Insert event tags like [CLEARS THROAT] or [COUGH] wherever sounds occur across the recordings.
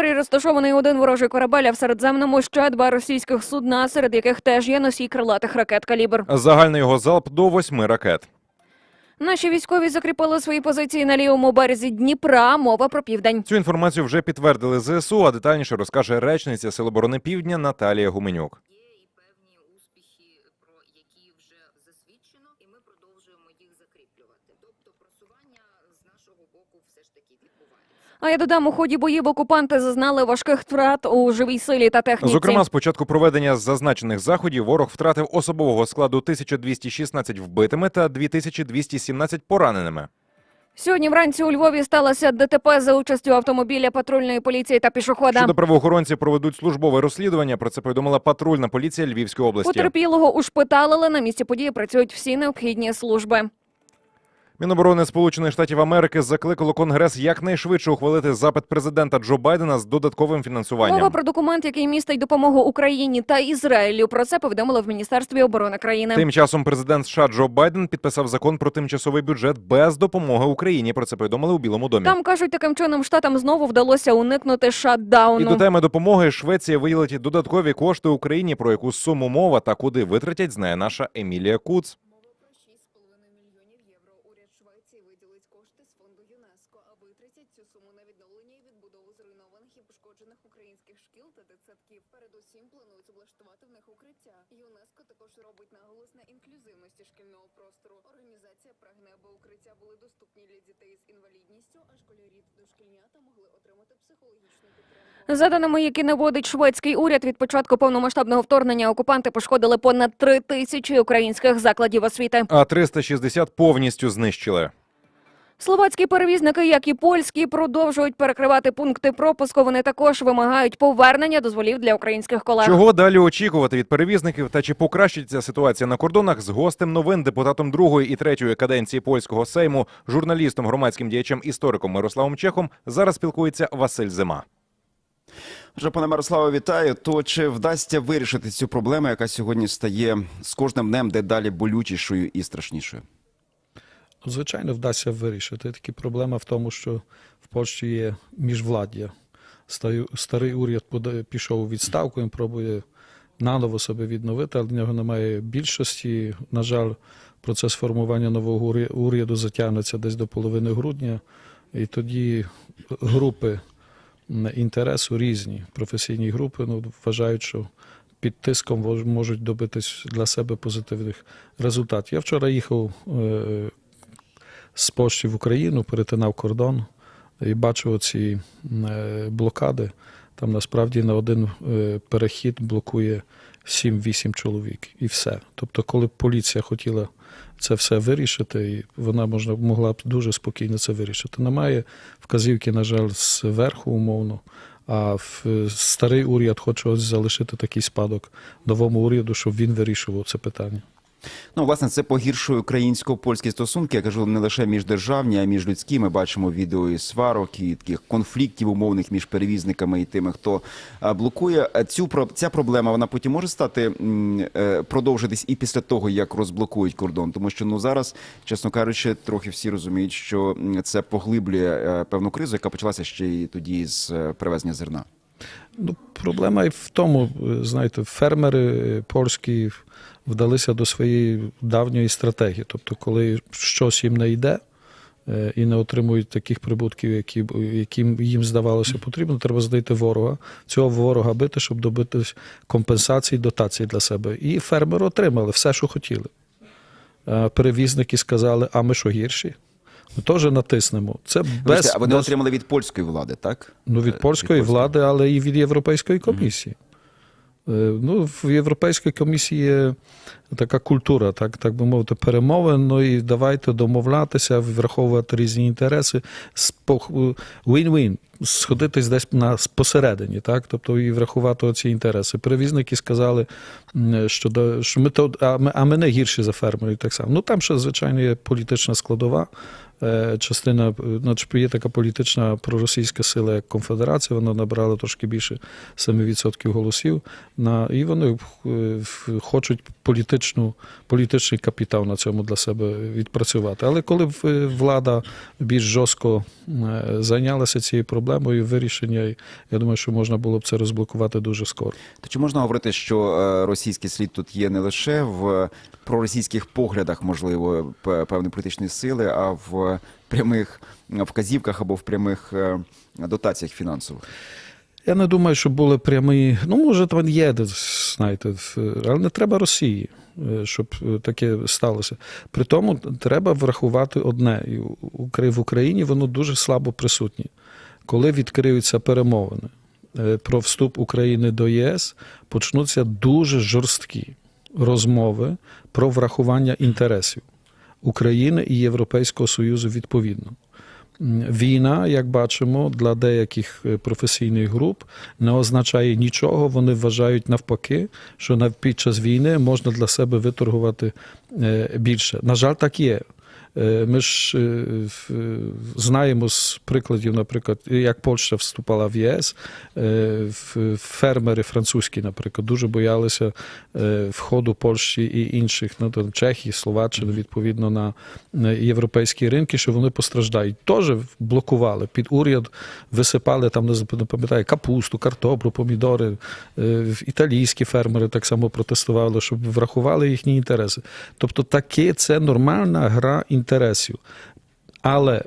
морі розташований один ворожий корабель, а в Середземному ще два російських судна, серед яких теж є носій крилатих ракет калібр. Загальний його залп до восьми ракет. Наші військові закріпили свої позиції на лівому березі Дніпра. Мова про південь. Цю інформацію вже підтвердили ЗСУ, а детальніше розкаже речниця Сил оборони Півдня Наталія Гуменюк. Є і певні успіхи, про які вже засвідчено, і ми продовжуємо їх закріплювати. Тобто просування з нашого боку все ж таки відбувається. А я додам, у ході боїв окупанти зазнали важких втрат у живій силі та техніці. Зокрема, з початку проведення зазначених заходів ворог втратив особового складу 1216 вбитими та 2217 пораненими. Сьогодні вранці у Львові сталося ДТП за участю автомобіля патрульної поліції та пішохода. Щодо правоохоронці проведуть службове розслідування. Про це повідомила патрульна поліція Львівської області. Потерпілого ушпиталили. На місці події працюють всі необхідні служби. Міноборони Сполучених Штатів Америки закликало Конгрес якнайшвидше ухвалити запит президента Джо Байдена з додатковим фінансуванням. Мова про документ, який містить допомогу Україні та Ізраїлю. Про це повідомили в Міністерстві оборони країни. Тим часом президент США Джо Байден підписав закон про тимчасовий бюджет без допомоги Україні. Про це повідомили у Білому домі. Там кажуть, таким чином штатам знову вдалося уникнути І до теми допомоги Швеція виділить додаткові кошти Україні. Про яку суму мова та куди витратять, знає наша Емілія Куц. Мова про 6,5 мільйонів євро. Уряд Швеції виділить кошти з фонду ЮНЕСКО, а витратять цю суму на відновлення і відбудову зруйнованих і пошкоджених українських шкіл та дитсадків. Передусім планують облаштувати в них укриття. ЮНЕСКо також робить наголос на інклюзивності шкільного простору. Організація прагне, аби укриття були доступні для дітей з інвалідністю, а школярі та дошкільнята могли отримати психологічну підтримку. За даними, які наводить шведський уряд, від початку повномасштабного вторгнення окупанти пошкодили понад три тисячі українських закладів освіти. А 360 повністю знищили. Словацькі перевізники, як і польські, продовжують перекривати пункти пропуску. Вони також вимагають повернення дозволів для українських колег. Чого далі очікувати від перевізників та чи покращиться ситуація на кордонах з гостем новин депутатом другої і третьої каденції польського сейму, журналістом, громадським діячем, істориком Мирославом Чехом зараз спілкується Василь Зима. Отже, пане Мирославе, вітаю. То чи вдасться вирішити цю проблему, яка сьогодні стає з кожним днем дедалі болючішою і страшнішою? Звичайно, вдасться вирішити. Такі проблема в тому, що в Польщі є міжвладдя. Старий- уряд пішов у відставку, він пробує наново себе відновити, але в нього немає більшості. На жаль, процес формування нового уряду затягнеться десь до половини грудня, і тоді групи інтересу різні, професійні групи ну, вважають, що під тиском можуть добитись для себе позитивних результатів. Я вчора їхав е, з Польщі в Україну, перетинав кордон і бачив ці блокади. Там насправді на один е, перехід блокує 7-8 чоловік і все. Тобто, коли поліція хотіла це все вирішити, і вона можна могла б дуже спокійно це вирішити. Немає вказівки, на жаль, зверху умовно. А в старий уряд хоче залишити такий спадок новому уряду, щоб він вирішував це питання. Ну, власне, це погіршує українсько-польські стосунки. Я кажу не лише міждержавні, а й міжлюдські. Ми бачимо відео і сварок, і таких конфліктів умовних між перевізниками і тими, хто блокує. Цю ця проблема вона потім може стати е, продовжитись і після того, як розблокують кордон. Тому що ну зараз, чесно кажучи, трохи всі розуміють, що це поглиблює е, певну кризу, яка почалася ще й тоді з е, привезення зерна. Ну, проблема і в тому, е, знаєте, фермери е, польські вдалися до своєї давньої стратегії. Тобто, коли щось їм не йде е, і не отримують таких прибутків, які, які їм здавалося потрібно, треба знайти ворога, цього ворога бити, щоб добитись компенсації, дотацій для себе. І фермери отримали все, що хотіли. Перевізники сказали, а ми що гірші? Ми теж натиснемо. Це без, а вони без отримали від польської влади, так? Ну, від Е, польської від польської. влади, але і від Європейської комісії. Е, Ну, в Європейській комісії є така культура, так, так би мовити, перемовин. Ну і давайте домовлятися, враховувати різні інтереси. Win-win. Сходитись десь на посередині, так? Тобто і врахувати ці інтереси. Перевізники сказали, що, до- що ми, то, а, ми, а ми не гірші за фермерів так само. Ну там ще, звичайно, є політична складова. Е, частина, е, значить, є така політична проросійська сила, як Конфедерація, вона набрала трошки більше 7% голосів. На, і вони е, хочуть політичну, політичний капітал на цьому для себе відпрацювати. Але коли влада більш жорстко зайнялася цією проблемою, вирішення, я думаю, що можна було б це розблокувати дуже скоро. То чи можна говорити, що російський слід тут є не лише в проросійських поглядах, можливо, п- певної політичної сили, а в прямих вказівках або в прямих е, дотаціях фінансових? Я не думаю, що були прямі. Ну, може, там є, знаєте, але не треба Росії, е, щоб е, таке сталося. При тому треба врахувати одне: в Україні воно дуже слабо присутнє. Коли відкриються перемовини про вступ України до ЄС, почнуться дуже жорсткі розмови про врахування інтересів України і Європейського Союзу відповідно. Війна, як бачимо, для деяких е, професійних груп не означає нічого. Вони вважають навпаки, що під час війни можна для себе виторгувати е, більше. На жаль, так є. Е, Ми ж е, знаємо з прикладів, наприклад, як Польща вступала в ЄС, е, фермери французькі, наприклад, дуже боялися входу Польщі і інших, ну там Чехії, Словаччини, відповідно на європейські ринки, що вони постраждають. Теж блокували під уряд, висипали там, не пам'ятаю, капусту, картоплю, помідори. Італійські фермери так само протестували, щоб врахували їхні інтереси. Тобто, таке це нормальна гра інтересів. Але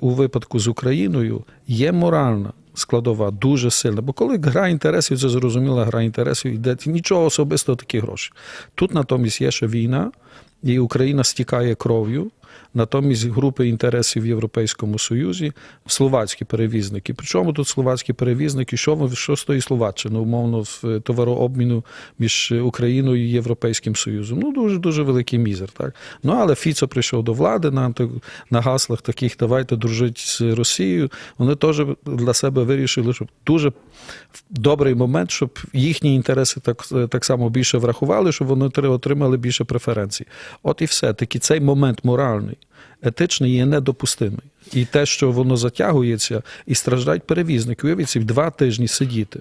у випадку з Україною є моральна складова дуже сильна. Бо коли гра інтересів, це зрозуміла гра інтересів, йде нічого особистого такі гроші. Тут натомість є ще війна, і Україна стікає кров'ю. Натомість групи інтересів в Європейському Союзі, словацькі перевізники. Причому тут словацькі перевізники, що, що стоїть Словаччина, умовно, в товарообміну між Україною і Європейським Союзом. Ну, дуже дуже великий мізер. Так? Ну, але Фіцо прийшов до влади на, на гаслах таких давайте дружити з Росією. Вони теж для себе вирішили, щоб дуже добрий момент, щоб їхні інтереси так, так само більше врахували, щоб вони отри- отримали більше преференцій. От і все. Таки цей момент моральний, етичний є недопустимий. І те, що воно затягується, і страждають перевізники. Уявіть собі, два тижні сидіти.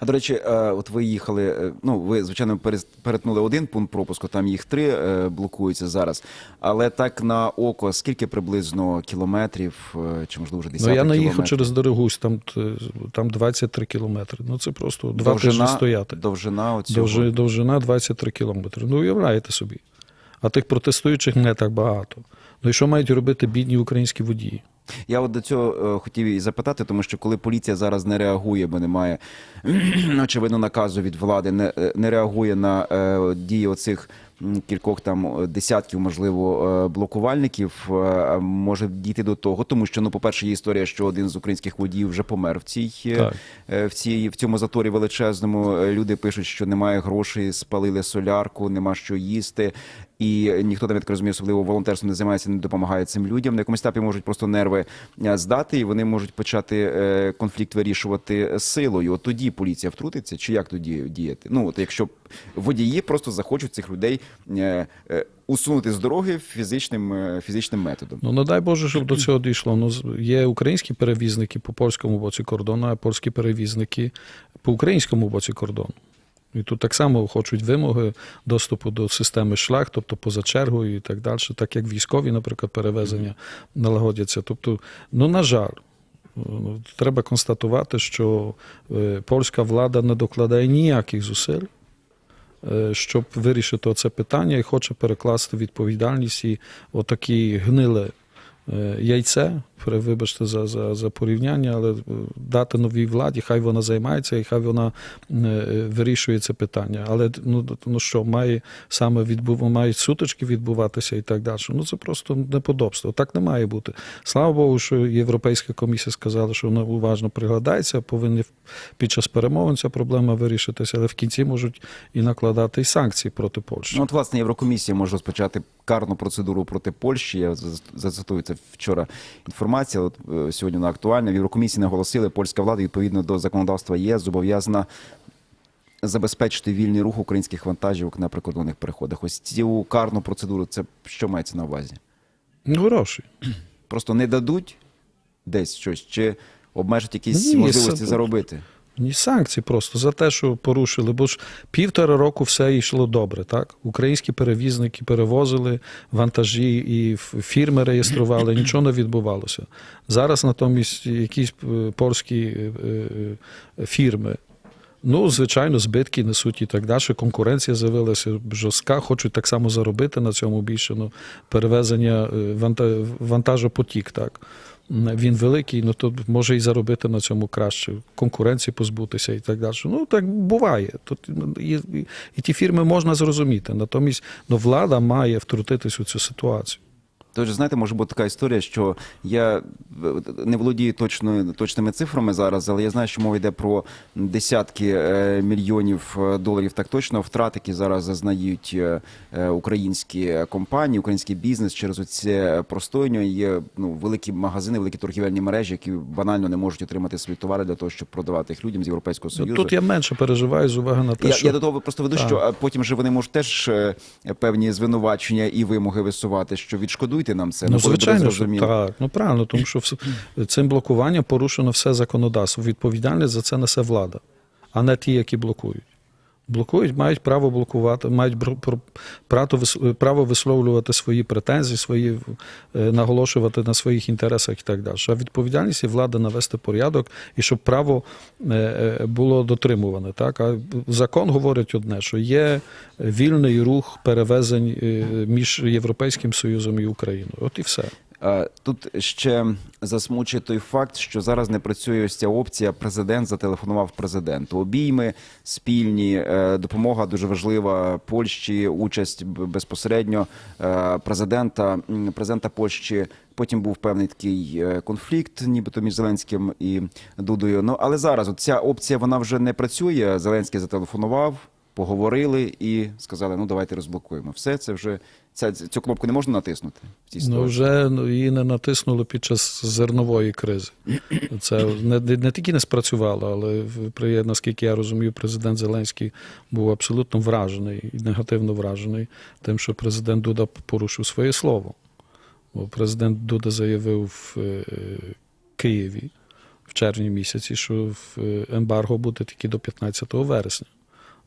А до речі, е, от ви їхали. е, Ну, ви звичайно перетнули один пункт пропуску, там їх три е, блокуються зараз. Але так на око, скільки приблизно кілометрів, чи можливо вже Ну, я наїхав кілометрів? через Дорогусь, там, там 23 кілометри. Ну це просто два тижні стояти. Довжина оцього. Довжи, довжина 23 кілометри. Ну, уявляєте собі. А тих протестуючих не так багато. Ну і що мають робити бідні українські водії? Я от до цього е, хотів і запитати, тому що коли поліція зараз не реагує, бо немає [CLEARS THROAT] очевидно наказу від влади, не, е, не реагує на е, дії оцих кількох там е, десятків, можливо, блокувальників, е, може дійти до того, тому що ну, по-перше, є історія, що один з українських водіїв вже помер в цій е, Так. в цій в цьому заторі величезному. Люди пишуть, що немає грошей, спалили солярку, нема що їсти. І ніхто там, я так розумію, особливо волонтерством не займається, не допомагає цим людям. На якомусь етапі можуть просто нерви е, здати, і вони можуть почати е, конфлікт вирішувати силою. От тоді поліція втрутиться, чи як тоді діяти? Ну от якщо водії просто захочуть цих людей е, усунути з дороги фізичним фізичним методом. Ну, не дай Боже, щоб до цього дійшло. Ну, є українські перевізники по польському боці кордону, а польські перевізники по українському боці кордону. І тут так само хочуть вимоги доступу до системи шлях, тобто поза чергою і так далі, так як військові, наприклад, перевезення налагодяться. Тобто, ну, на жаль, ну, треба констатувати, що е, польська влада не докладає ніяких зусиль е, щоб вирішити це питання і хоче перекласти відповідальність і отакі гниле е, яйце, вибачте за, за, за порівняння, але е, дати новій владі, хай вона займається і хай вона е, вирішує це питання. Але ну, ну що, має саме відбув, мають сутички відбуватися і так далі. Ну це просто неподобство. Так не має бути. Слава Богу, що Європейська комісія сказала, що вона уважно приглядається, повинні під час перемовин ця проблема вирішитися, але в кінці можуть і накладати і санкції проти Польщі. Ну, от, власне, Єврокомісія може розпочати карну процедуру проти Польщі. Я за- зацитую це вчора інформація. От е, сьогодні вона актуальна. В Єврокомісії наголосили, польська влада відповідно до законодавства ЄС зобов'язана забезпечити вільний рух українських вантажівок на прикордонних переходах. Ось цю карну процедуру, це що мається на увазі? Ну, гроші. Просто не дадуть десь щось, чи обмежать якісь Ні, можливості це- заробити? Ні, санкції просто за те, що порушили. Бо ж півтора року все йшло добре. Так? Українські перевізники перевозили вантажі і фірми реєстрували, нічого не відбувалося. Зараз натомість якісь е, польські е, е, фірми. Ну, звичайно, збитки несуть і так далі. Конкуренція з'явилася жорстка, хочуть так само заробити на цьому більше. Ну, перевезення е, ванта- вантажопотік, так. Він великий, ну то може і заробити на цьому краще, конкуренції позбутися і так далі. Ну так буває. Тут ну, і, і, і ті фірми можна зрозуміти. Натомість ну, влада має втрутитись у цю ситуацію. Тож, знаєте, може бути така історія, що я е, не володію точно, точними цифрами зараз, але я знаю, що мова йде про десятки е, мільйонів е, доларів так точно втрат, які зараз зазнають українські компанії, український бізнес через оце простоєння. Є ну, великі магазини, великі торгівельні мережі, які банально не можуть отримати свої товари для того, щоб продавати їх людям з Європейського Ну, Союзу. Тут я менше переживаю з уваги на те, Я, що я до того просто веду, Так. що потім же вони можуть теж певні звинувачення і вимоги висувати, що відшкодуйте нам це. Ну, звичайно, що так. Ну правильно, тому що [CLEARS THROAT] цим блокуванням порушено все законодавство. Відповідальність за це несе влада, а не ті, які блокують. Блокують, мають право блокувати, мають право висловлювати свої претензії, свої е, наголошувати на своїх інтересах і так далі. А відповідальність і влада навести порядок і щоб право е, е, було дотримуване. Так а закон говорить одне, що є вільний рух перевезень між Європейським Союзом і Україною. От і все. Е, Тут ще засмучує той факт, що зараз не працює ось ця опція. Президент зателефонував президенту. Обійми спільні, е, допомога дуже важлива Польщі, участь безпосередньо е, президента, президента Польщі. Потім був певний такий конфлікт, нібито між Зеленським і Дудою. Ну але зараз ця опція вона вже не працює. Зеленський зателефонував. Поговорили і сказали: ну давайте розблокуємо. Все це вже ця цю кнопку не можна натиснути в цій Ну, вже ну, її не натиснули під час зернової кризи. Це не, не, не тільки не спрацювало, але при, наскільки я розумію, президент Зеленський був абсолютно вражений і негативно вражений тим, що президент Дуда порушив своє слово. Бо президент Дуда заявив в е, Києві в червні місяці, що в е, ембарго буде тільки до 15 вересня.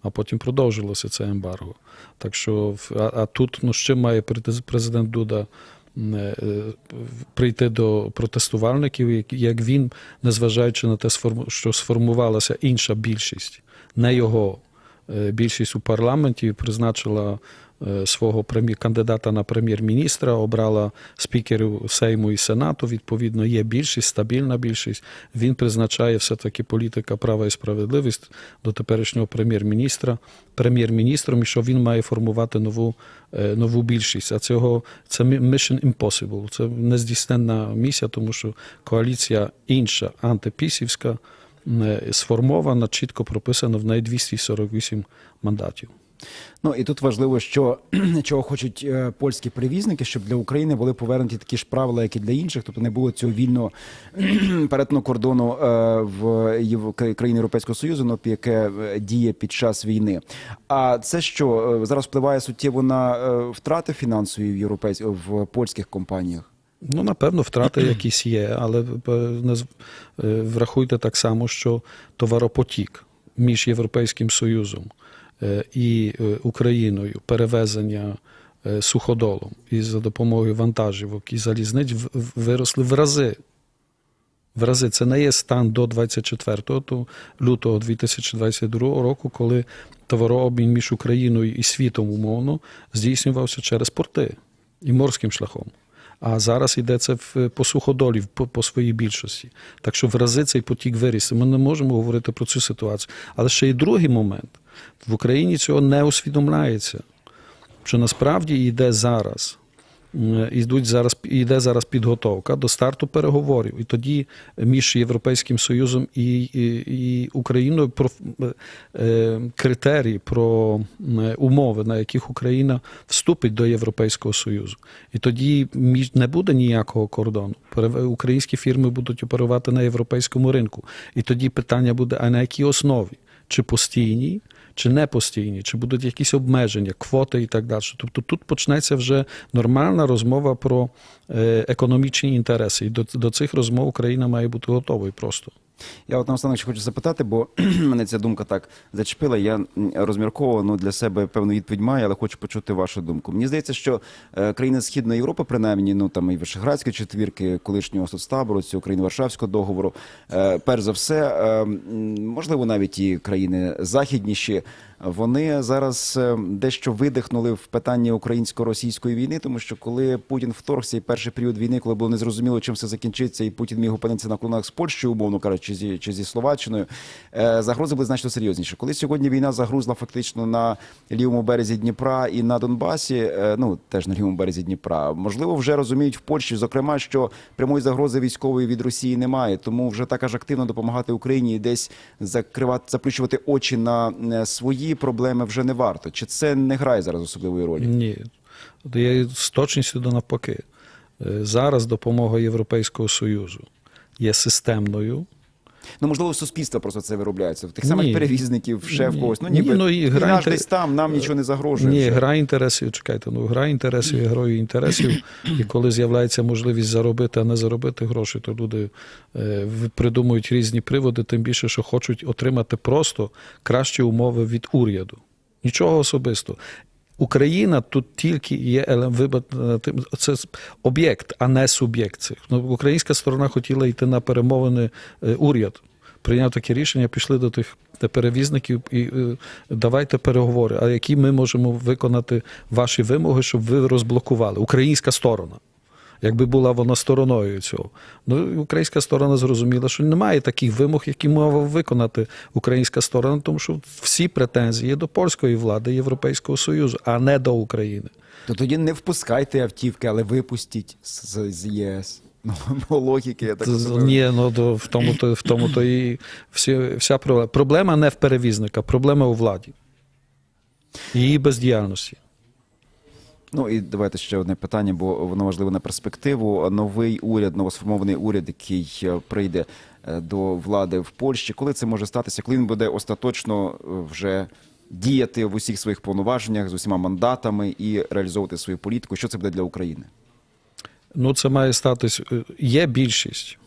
А потім продовжилося це ембарго. Так що, а, а тут ну, чим має президент Дуда е, прийти до протестувальників, як- він, незважаючи на те, що сформувалася інша більшість, не його е, більшість у парламенті, призначила свого прем'єр- кандидата на прем'єр-міністра, обрала спікерів Сейму і Сенату. Відповідно, є більшість, стабільна більшість. Він призначає все-таки політика права і справедливість до теперішнього прем'єр-міністра, прем'єр-міністром, і що він має формувати нову, е, нову більшість. А цього це mission impossible. Це нездійсненна місія, тому що коаліція інша, антипісівська, е, сформована, чітко прописана в неї 248 мандатів. Ну і тут важливо, що [CLEARS THROAT] чого хочуть е, польські перевізники, щоб для України були повернуті такі ж правила, як і для інших, тобто не було цього вільного [CLEARS THROAT] перетину кордону е, в Єв- країни Європейського Союзу, ну, яке е, діє під час війни. А це що зараз впливає суттєво на втрати фінансові в європейсь... в польських компаніях? Ну, напевно, втрати якісь є, але врахуйте так само, що товаропотік між Європейським Союзом і е, Україною, перевезення е, суходолом і за допомогою вантажівок і залізниць виросли в рази. В рази це не є стан до 24 лютого 2022 року, коли товарообмін між Україною і світом умовно здійснювався через порти і морським шляхом. А зараз йдеться в, по суходолі по, по своїй більшості. Так що в рази цей потік виріс. Ми не можемо говорити про цю ситуацію. Але ще й другий момент: в Україні цього не усвідомляється, що насправді йде зараз. М, Ідуть зараз йде зараз підготовка до старту переговорів, і тоді між Європейським Союзом і, і, Україною про е, критерії про умови, на яких Україна вступить до Європейського Союзу. І тоді між не буде ніякого кордону. Українські фірми будуть оперувати на європейському ринку. І тоді питання буде: а на якій основі? Чи постійній, чи не постійні, чи будуть якісь обмеження, квоти і так далі. Тобто тут почнеться вже нормальна розмова про е, економічні інтереси. І до, до цих розмов Україна має бути готовою просто. Я от наостанок ще хочу запитати, бо [CLEARS THROAT] мене ця думка так зачепила. Я розмірково ну, для себе певну відповідь маю, але хочу почути вашу думку. Мені здається, що е, країни Східної Європи, принаймні, ну там і Вишеградської четвірки, колишнього соцтабору, цього країни Варшавського договору, е, перш за все, е, можливо, навіть і країни західніші. Вони зараз дещо видихнули в питанні українсько-російської війни, тому що коли Путін вторгся і перший період війни, коли було незрозуміло, чим все закінчиться, і Путін міг опинитися на клонах з Польщею, умовно кажучи, чи зі, чи зі Словаччиною, е, загрози були значно серйозніші. Коли сьогодні війна загрузла фактично на лівому березі Дніпра і на Донбасі, е, ну теж на лівому березі Дніпра, можливо, вже розуміють в Польщі, зокрема, що прямої загрози військової від Росії немає, тому вже так аж активно допомагати Україні десь закривати, заплющувати очі на е, свої проблеми вже не варто. Чи це не грає зараз особливої ролі? Ні. Я з точністю до навпаки. Зараз допомога Європейського Союзу є системною. Ну можливо, суспільство просто це виробляється в тих самих Ні. перевізників, ще в когось. Ну Ні, ніби ну, і гра інтер- десь там, нам нічого не загрожує. Ні, вже. гра інтересів, чекайте, ну гра інтересів грою інтересів. І коли з'являється можливість заробити, а не заробити гроші, то люди е, придумують різні приводи, тим більше, що хочуть отримати просто кращі умови від уряду. Нічого особистого. Україна тут тільки є е, це об'єкт, а не суб'єкт цих. Ну, українська сторона хотіла йти на перемовини е, уряд. Прийняв таке рішення, пішли до тих перевізників і е, давайте переговори. А які ми можемо виконати ваші вимоги, щоб ви розблокували? Українська сторона. Якби була вона стороною цього. Ну, українська сторона зрозуміла, що немає таких вимог, які мала виконати українська сторона, тому що всі претензії до польської влади Європейського Союзу, а не до України. То тоді не впускайте автівки, але випустіть з, з- з ЄС. [LAUGHS] Ну, логіки, я так розумію. Ні, ну то в тому то в тому то і всі, вся проблема. Проблема не в перевізника, проблема у владі. Її бездіяльності. Ну і давайте ще одне питання, бо воно важливо на перспективу. Новий уряд, новосформований уряд, який е, прийде е, до влади в Польщі. Коли це може статися? Коли він буде остаточно е, вже діяти в усіх своїх повноваженнях з усіма мандатами і реалізовувати свою політику? Що це буде для України? Ну, це має статись. Є більшість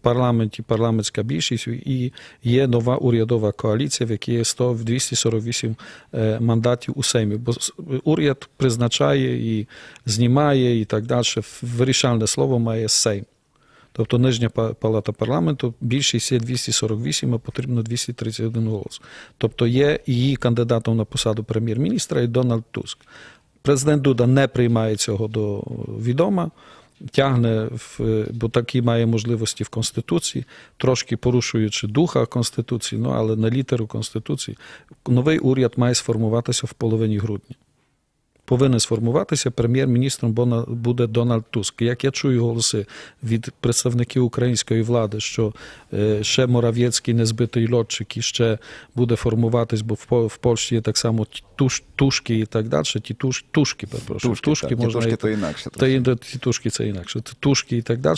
парламенті, парламентська більшість, і є нова урядова коаліція, в якій є 100, 248 е, мандатів у Сеймі. Бо уряд призначає і знімає, і так далі. Вирішальне слово має Сейм. Тобто нижня палата парламенту, більшість є 248, а потрібно 231 голос. Тобто є її кандидатом на посаду прем'єр-міністра і Дональд Туск. Президент Дуда не приймає цього до відома, тягне, в, бо такі має можливості в Конституції, трошки порушуючи духа Конституції, ну але на літеру Конституції. Новий уряд має сформуватися в половині грудня. Повинен сформуватися прем'єр-міністром буде Дональд Туск. Як я чую голоси від представників української влади, що е, ще Морав'єцький незбитий льотчик і ще буде формуватись, бо в, По- Польщі є так само туш, тушки і так далі. Ті туш, тушки, перепрошую. Тушки, так, можна тушки і- то інакше. та ті тушки це інакше. Ті Тушки і так далі.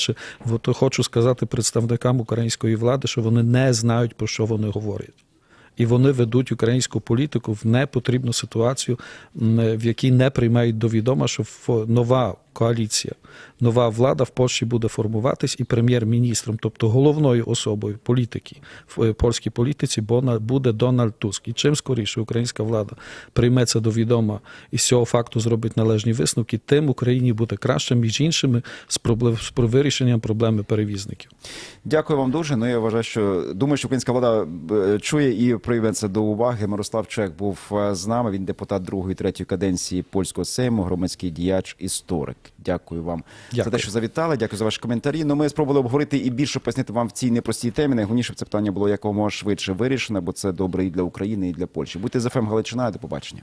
От хочу сказати представникам української влади, що вони не знають, про що вони говорять. І вони ведуть українську політику в непотрібну ситуацію, в якій не приймають до відома, що нова коаліція, нова влада в Польщі буде формуватись, і прем'єр-міністром, тобто головною особою політики в е, польській політиці, буде Дональд Туск. І чим скоріше українська влада прийме це до відома і з цього факту зробить належні висновки, тим Україні буде краще, між іншими, з проблем з вирішенням проблеми перевізників. Дякую вам дуже. Ну я вважаю, що думаю, що українська влада е, чує і прийме це до уваги. Мирослав Чех був е, з нами. Він депутат другої третьої каденції польського сейму, громадський діяч, історик. Дякую вам за те, що завітали. Дякую за ваші коментарі. Ну, ми спробували обговорити і більше пояснити вам в цій непростій темі. Найголовніше щоб це питання було якомога швидше вирішено, бо це добре і для України, і для Польщі. Будьте з ФМ Галичина. До побачення.